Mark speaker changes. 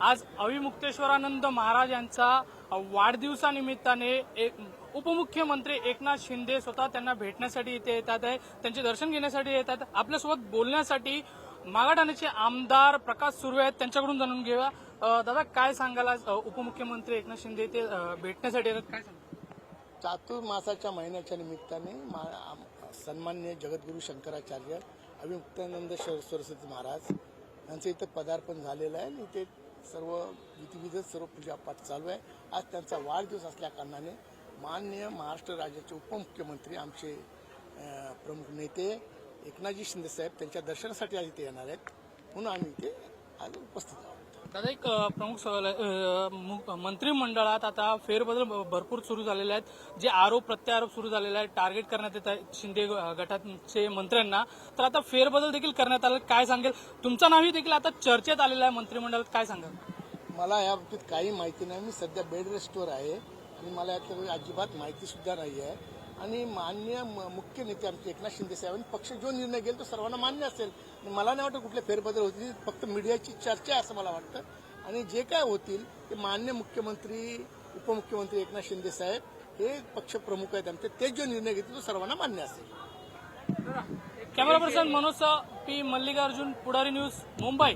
Speaker 1: आज अविमुक्तेश्वरानंद महाराज यांचा वाढदिवसानिमित्ताने एक उपमुख्यमंत्री एकनाथ शिंदे स्वतः त्यांना भेटण्यासाठी इथे येतात आहे. त्यांचे दर्शन घेण्यासाठी येतात. आपल्यासोबत बोलण्यासाठी मागाठाण्याचे आमदार प्रकाश सुर्वे आहेत. त्यांच्याकडून जाणून घेऊया. दादा काय सांगाल आज उपमुख्यमंत्री एकनाथ शिंदे इथे भेटण्यासाठी येतात? काय सांगाल?
Speaker 2: चातुर्मासाच्या महिन्याच्या निमित्ताने मा- सन्मान्य जगद्गुरू शंकराचार्य अभिमुक्तानंद श- सरस्वती महाराज यांचं इथं पदार्पण झालेलं आहे. आणि इथे सर्व विधिविध सर्व पूजापाठ चालू आहे. आज त्यांचा वाढदिवस असल्या कारणाने माननीय महाराष्ट्र राज्याचे उपमुख्यमंत्री आमचे प्रमुख नेते एकनाथजी शिंदे साहेब त्यांच्या दर्शनासाठी आज इथे येणार आहेत. म्हणून आम्ही इथे आज उपस्थित आहोत.
Speaker 1: दादा एक प्रमुख सवाल मु- मंत्रिमंडळात आता फेरबदल भरपूर सुरू झालेले आहेत. जे आरोप प्रत्यारोप सुरू झालेले आहेत टार्गेट करण्यात येत आहे शिंदे ग- गटाचे मंत्र्यांना. तर आता फेरबदल देखील करण्यात आलं काय सांगेल? तुमचं नावही देखील आता चर्चेत आलेलं आहे मंत्रिमंडळात. काय सांगाल?
Speaker 2: मला या बाबतीत काही माहिती नाही. मी सध्या बेड रेस्टवर आहे आणि मला यातल्या अजिबात माहिती सुद्धा नाही आहे आणि मान्य म- मुख्य नेते आमचे एकनाथ शिंदे साहेबांनी पक्ष जो निर्णय घेईल तो सर्वांना मान्य असेल. मला नाही वाटत कुठले फेरबदल होतील फक्त मीडियाची चर्चा आहे असं मला वाटतं. आणि जे काय होतील ते मान्य मुख्यमंत्री उपमुख्यमंत्री एकनाथ शिंदे साहेब हे पक्ष प्रमुख आहेत आमचे. ते जो निर्णय घेतील तो सर्वांना मान्य असेल.
Speaker 1: Camera person Manoj P Mallikarjun Pudhari news Mumbai.